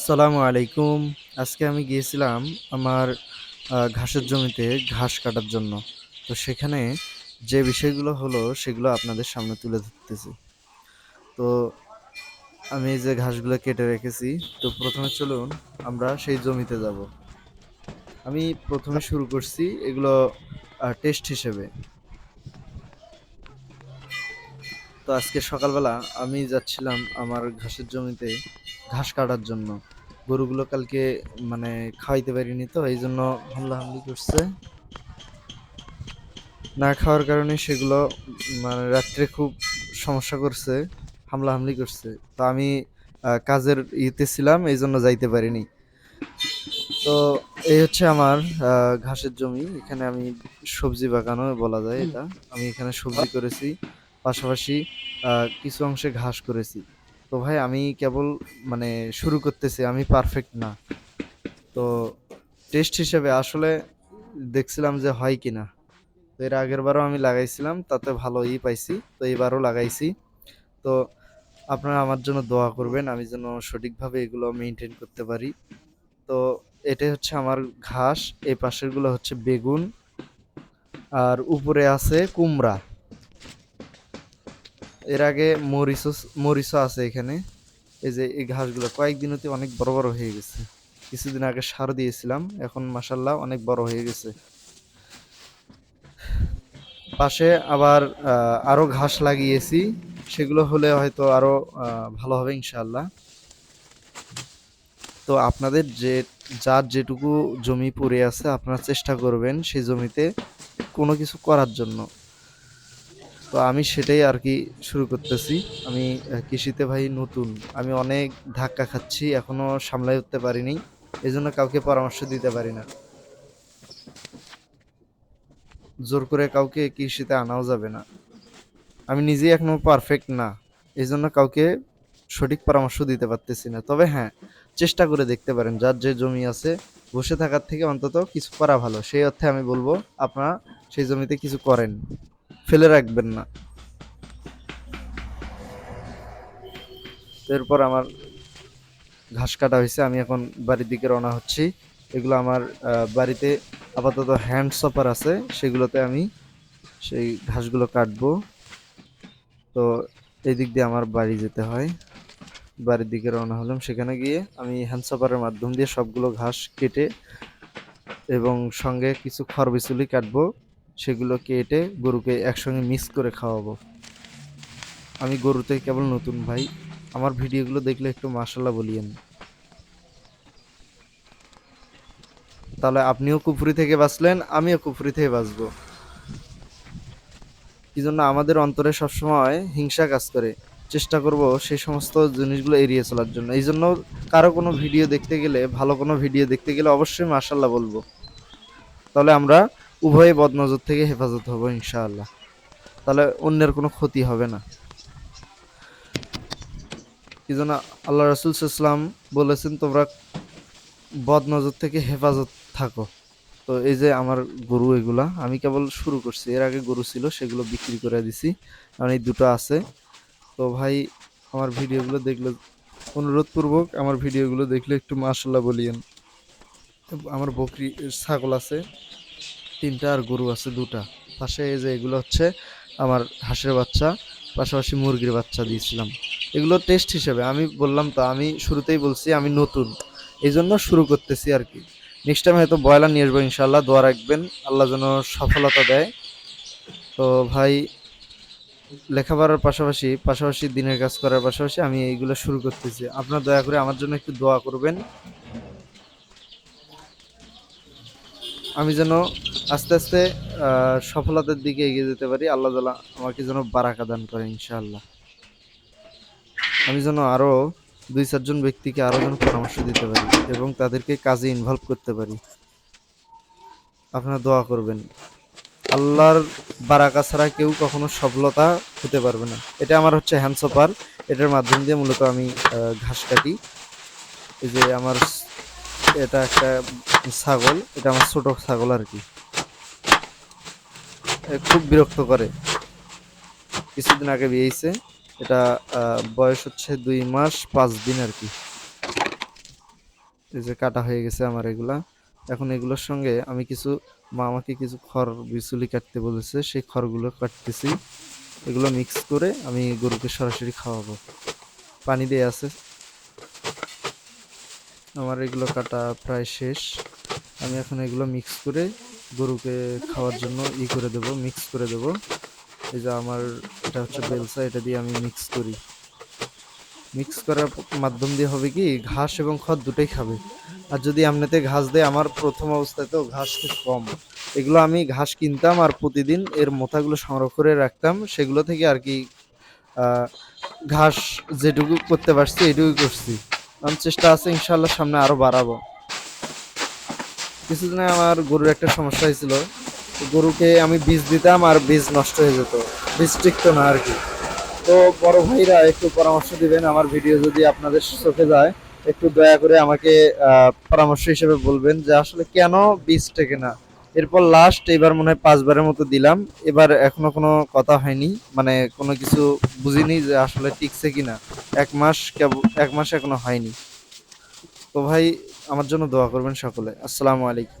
আসসালামু আলাইকুম। আজকে আমি গিয়েছিলাম আমার ঘাসের জমিতে ঘাস কাটার জন্য। তো সেখানে যে বিষয়গুলো হলো সেগুলো আপনাদের সামনে তুলে ধরতেছি। তো আমি যে ঘাসগুলো কেটে রেখেছি, তো প্রথমে চলুন আমরা সেই জমিতে যাব। আমি প্রথমে শুরু করছি এগুলো টেস্ট হিসেবে। তো আজকে সকালবেলা আমি যাচ্ছিলাম আমার ঘাসের জমিতে। ঘাস কাটার জন্য। গরুগুলো কালকে মানে খাওয়াইতে পারিনি তো এই জন্য হামলা হামলি করছে। না খাওয়ার কারণে সেগুলো মানে রাত্রে খুব সমস্যা করছে হামলা হামলি করছে। তো আমি কাজের ইতে ছিলাম এই জন্য যাইতে পারিনি। তো এই হচ্ছে আমার ঘাসের জমি। এখানে আমি সবজি বাগানও বলা যায় এটা। আমি এখানে সবজি করেছি। পাশাপাশি কিছু অংশে ঘাস করেছি। তো ভাই আমি কেবল মানে শুরু করতেছি, আমি পারফেক্ট না। তো টেস্ট হিসেবে আসলে দেখছিলাম যে হয় কিনা। তো এর আগের বারও আমি লাগাইছিলাম, তাতে ভালো ই পাইছি, তো এবারও লাগাইছি। তো আপনারা আমার জন্য দোয়া করবেন, আমি যেন সঠিকভাবে এগুলো মেনটেন করতে পারি। তো এটাই হচ্ছে আমার ঘাস, এই পাশেরগুলো হচ্ছে বেগুন, আর উপরে আছে কুমড়া। এর আগে মরিচও মরিচও আছে এখানে। এই যে এই ঘাসগুলো কয়েকদিন হতে অনেক বড় বড় হয়ে গেছে। কিছুদিন আগে সার দিয়েছিলাম এখন মাসাল্লাহ অনেক বড় হয়ে গেছে। পাশে আবার আহ, আরও ঘাস লাগিয়েছি। সেগুলো হলে হয়তো আরও আহ, ভালো হবে ইনশাল্লাহ তো আপনাদের যে যার যেটুকু জমি পড়ে আছে আপনারা চেষ্টা করবেন সেই জমিতে কোনো কিছু করার জন্য। তো আমি সেটাই আর কি শুরু করতেছি। আমি কৃষিতে ভাই নতুন। আমি অনেক ধাক্কা খাচ্ছি, এখনও সামলাই উঠতে পারিনি। এই জন্য কাউকে পরামর্শ দিতে পারি না। জোর করে কাউকে কৃষিতে আনাও যাবে না। আমি নিজেই এখনও পারফেক্ট না। এই জন্য কাউকে সঠিক পরামর্শ দিতে পারতেছি না। তবে হ্যাঁ চেষ্টা করে দেখতে পারেন। যার যে জমি আছে, বসে থাকার থেকে অন্তত কিছু করা ভালো। সেই অর্থে আমি বলব, আপনারা সেই জমিতে কিছু করেন। ফেলে রাখবেন না। এরপর আমার ঘাস কাটা হয়েছে, আমি এখন বাড়ির দিকে রওনা হচ্ছি। এগুলো আমার বাড়িতে আপাতত হ্যান্ড সপার আছে, সেগুলোতে আমি সেই ঘাসগুলো কাটবো। তো এই দিক দিয়ে আমার বাড়ি যেতে হয়। বাড়ির দিকে রওনা হলাম, সেখানে গিয়ে আমি হ্যান্ড সপারের মাধ্যম দিয়ে সবগুলো ঘাস কেটে এবং সঙ্গে কিছু খড়বিচুলি কাটবো। সেগুলো কেটে গরুকে একসঙ্গে মিক্স করে খাওয়াবো। আমি গরুতে কেবল নতুন ভাই। আমার ভিডিওগুলো দেখলে একটু মাশাল্লাহ বলিয়েন। তাহলে আপনিও কুফরি থেকে বাঁচলেন, আমিও কুফরি থেকে বাঁচবো। কি জন্য আমাদের অন্তরে সবসময় হিংসা কাজ করে। চেষ্টা করব সেই সমস্ত জিনিসগুলো এড়িয়ে চলার জন্য। এই জন্য কারও কোনো ভিডিও দেখতে গেলে, ভালো কোনো ভিডিও দেখতে গেলে অবশ্যই মাশাল্লাহ বলব। তাহলে আমরা উভয়ে বদনজর থেকে হেফাজত হব ইনশাআল্লাহ। তাহলে অন্যের কোনো ক্ষতি হবে না। কি জন্য আল্লাহ রসুল ইসলাম বলেছেন, তোমরা বদনজর থেকে হেফাজত থাকো। তো এই যে আমার গরু এগুলা, আমি কেবল শুরু করছি। এর আগে গরু ছিল, সেগুলো বিক্রি করে দিছি। কারণ এই দুটো আছে। তো ভাই, আমার ভিডিওগুলো দেখলে অনুরোধপূর্বক আমার ভিডিওগুলো দেখলে একটু মাশাল্লাহ বলিয়েন। আমার বকরি ছাগল আছে। তিনটা আর গরু আছে দুটা। পাশে এই যে এগুলো হচ্ছে আমার হাঁসের বাচ্চা, পাশাপাশি মুরগির বাচ্চা দিয়েছিলাম। এগুলো টেস্ট হিসেবে, আমি বললাম তো, আমি শুরুতেই বলছি আমি নতুন। এই জন্য শুরু করতেছি আর কি। নেক্সট টাইম হয়তো ব্রয়লার নিয়ে আসব ইনশাল্লাহ দোয়া রাখবেন। আল্লাহ যেন সফলতা দেয়। তো ভাই, লেখাপড়ার পাশাপাশি পাশাপাশি দিনের কাজ করার পাশাপাশি আমি এইগুলো শুরু করতেছি। আপনার দয়া করে আমার জন্য একটু দোয়া করবেন। আমি যেন আস্তে আস্তে সফলতার দিকে এগিয়ে যেতে পারি। আল্লাহ তালা আমাকে যেন বারাকা দান করে ইনশাআল্লাহ। আমি যেন আরও দুই চারজন ব্যক্তিকে আরও যেন পরামর্শ দিতে পারি এবং তাদেরকে কাজে ইনভলভ করতে পারি। আপনারা দোয়া করবেন। আল্লাহর বারাকা ছাড়া কেউ কখনো সফলতা হতে পারবে না। এটা আমার হচ্ছে হ্যান্ডসপার এটার মাধ্যম দিয়ে মূলত আমি ঘাস কাটি। এই যে আমার, এটা একটা ছাগল, এটা আমার ছোট ছাগল আর কি। খুব বিরক্ত করে। কিছুদিন আগে বিয়েছে এটা বয়স হচ্ছে দুই মাস পাঁচ দিন আর কি। এই যে কাটা হয়ে গেছে আমার এগুলা। এখন এগুলোর সঙ্গে আমি কিছু, মা আমাকে কিছু খড় বিচুলি কাটতে বলেছে। সেই খড়গুলো কাটতেছি। এগুলো মিক্স করে আমি গরুকে সরাসরি খাওয়াবো। পানি দিয়ে আছে। আমার এগুলো কাটা প্রায় শেষ। আমি এখন এগুলো মিক্স করে গরুকে খাওয়ার জন্য ই করে দেব মিক্স করে দেব। এই যে আমার, এটা হচ্ছে বেলসা, এটা দিয়ে আমি মিক্স করি। মিক্স করার মাধ্যম দিয়ে হবে কি, ঘাস এবং খড় দুটোই খাবে। আর যদি এমনিতে ঘাস দেয়, আমার প্রথম অবস্থায় তো ঘাস খুব কম। এগুলো আমি ঘাস কিনতাম আর প্রতিদিন এর মোথাগুলো সংগ্রহ করে রাখতাম, সেগুলো থেকে আর কি ঘাস যেটুকু করতে পারছি এটুকু করছি। আমার চেষ্টা আছে ইনশাল্লাহ সামনে আরও বাড়াবো। কিছুদিনে আমার গরুর একটা সমস্যা হয়েছিল। গরুকে আমি বীজ দিতাম আর বীজ নষ্ট হয়ে যেত। বীজ টিকতো না আর কি। তো বড় ভাইরা একটু পরামর্শ দিবেন আমার ভিডিও যদি আপনাদের চোখে যায়। একটু দয়া করে আমাকে পরামর্শ হিসেবে বলবেন যে আসলে কেন বীজ টেকে না। এরপর লাস্ট এবার মনে হয় পাঁচবারের মতো দিলাম। এবার এখনও কোনো কথা হয়নি। মানে কোনো কিছু বুঝিনি যে আসলে টিকছে কিনা। এক মাস এক মাস এখনও হয়নি। তো ভাই আমার জন্য দোয়া করবেন সকলে। আসসালামু আলাইকুম।